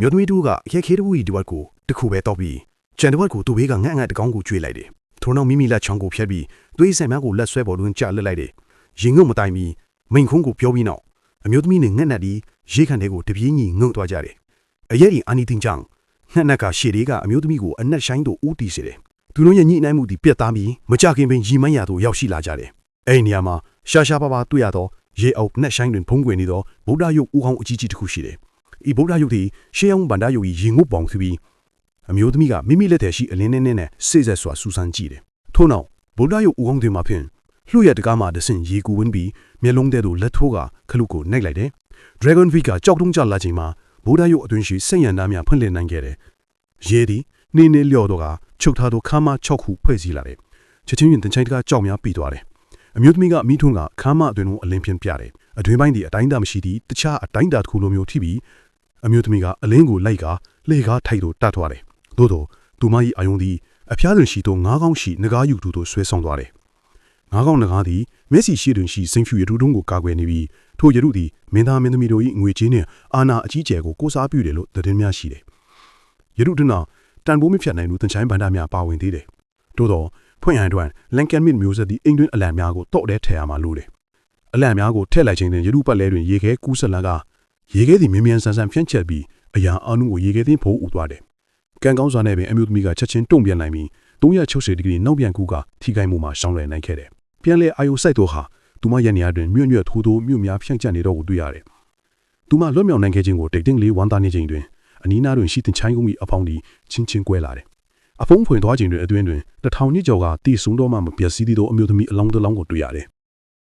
မြို့သမီးတို့ကရဲခဲတဝီဒီဝတ်ကိုတစ်ခုပဲတော့ပြီးကျန်တစ်ဝတ်ကိုသူ့ဘေးကငတ်ငတ်တကောင်းကိုကျွေးလိုက်တယ်ထို့နောက်မိမိလက်ချောင်းကိုဖျက်ပြီးသွေးဆန်များကိုလက်ဆွဲပေါ်တွင်ကျလက်လိုက်တယ်ရင်ငုံမတိုင်မီမိန်ခုံးကိုပြောပြီးနောက်အမျိုးသမီးနဲ့ငတ်နတ်ဒီရေခန့်တဲ့ကိုတပြေးညီငုံသွားကြတယ်အရက်ဒီအာနီတင်ချောင်းငတ်နတ်ကရှေ့လေးကအမျိုးသမီးကိုအနက်ဆိုင်တို့ဦးတီစေတယ်သူတို့ရဲ့ညှိနှိုင်းမှုဒီပြက်သားပြီးမကြခင်ပင်ရီမန်းရသို့ရောက်ရှိလာကြတယ်အဲ့ဒီနေရာမှာရှာရှာပါပါတွေ့ရတော့ရေအုပ်နှက်ဆိုင်တွင်ဖုံးကွယ်နေသောဗုဒ္ဓရုပ်ဦးဟောင်းအကြီးကြီးတစ်ခုရှိတယ် ဤဗုဒ္ဓရုပ်သည်ရှေးအောင်ဗန္ဒရုပ်၏ရင်ငုပ်ပေါင်သူပြီးအမျိုးသမီးကမိမိလက်ထဲရှိအလင်းနဲ့နဲ့နဲ့စိတ်ဆက်စွာစူဆန်းကြည့်တယ်။ထို့နောက်ဗုဒ္ဓရုပ်ဦးခေါင်းတွေမှာဖြင့်လှရတကားမှာတဆင့်ရေကူဝင်းပြီးမျက်လုံးထဲသို့လက်ထိုးကခလုကိုနှိပ်လိုက်တယ်။ Dragon V ကကြောက်တုံးကြလာချိန်မှာဗုဒ္ဓရုပ်အတွင်းရှိစိတ်ရန်သားများဖွင့်လှစ်နိုင်ခဲ့တယ်။ရေသည်နှင်းနှင်းလျော့တော့ကချုပ်ထားသောခါးမ6ခုဖွဲ့စည်းလာတယ်။ချက်ချင်းရင်တန်ချိုင်းတကားကြောက်များပြီးသွားတယ်။အမျိုးသမီးကမိထွန်းကခါးမအတွင်းကိုအလင်းဖြင့်ပြတယ်။အတွင်းပိုင်းဒီအတိုင်းတာမရှိသည့်တခြားအတိုင်းတာတစ်ခုလိုမျိုးထိပြီး အမျိုးသမီးကအလင်းကိုလိုက်ကလေကားထိုက်သို့တတ်သွားတယ်။သို့တော့သူမ၏အာယုံသည်အဖျားတွင်ရှိသောငါးကောင်းရှိငကားယူသူတို့ဆွဲဆောင်သွားတယ်။ငါးကောင်းငကားသည်မျက်စီရှိတွင်ရှိစိန်ဖြူရတုတုံးကိုကာကွယ်နေပြီးထိုရတုသည်မင်းသားမင်းသမီးတို့၏ငွေကြေးနှင့်အာဏာအကြီးအကျယ်ကိုကိုးစားပြုတယ်လို့သတင်းများရှိတယ်။ရတုတနာတန်ဖိုးမဖြတ်နိုင်သူတန်ချိုင်းဗန္ဒများပါဝင်သေးတယ်။သို့တော့ဖွင့်ရန်အတွက်လန်ကန်မစ်မျိုးဆက်သည့်အိမ်တွင်အလံများကိုတော့တဲ့ထည့်ရမှာလို့တယ်။အလံများကိုထည့်လိုက်ခြင်းတွင်ရတုပတ်လဲတွင်ရေခဲကူးဆက်လာက ရေခဲသည်မြင်းမြန်ဆန်ဆန်ဖြန့်ချက်ပြီးအရာအနုကိုရေခဲသိမ်းဖို့ဥသွားတယ်။ကံကောင်းစွာနဲ့ပင်အမျိုးသမီးကချက်ချင်းတုံ့ပြန်နိုင်ပြီး360ဒီဂရီနောက်ပြန်ကူးကထိခိုက်မှုမှာရှောင်းလည်နိုင်ခဲ့တယ်။ပြန်လေအာယုစိုက်တော့ဟာသူမရဲ့နေရာတွင်မြွတ်မြွတ်ထိုးထိုးမြွတ်များဖြန့်ကျက်နေတော့ကိုတွေ့ရတယ်။သူမလွတ်မြောက်နိုင်ခဲ့ခြင်းကိုတိတ်တင်းလေးဝမ်းသာနေခြင်းတွင်အနီးနားတွင်ရှိတင်ချိုင်းကုန်၏အဖောင်းသည်ချင်းချင်းကွဲလာတယ်။အဖုံးဖွင့်သွားခြင်းတွင်အတွင်းတွင်တထောင်ညစ်ကျော်ကတီဆုံတော့မှမပျက်စီးသေးသောအမျိုးသမီးအလောင်းတစ်လောင်းကိုတွေ့ရတယ်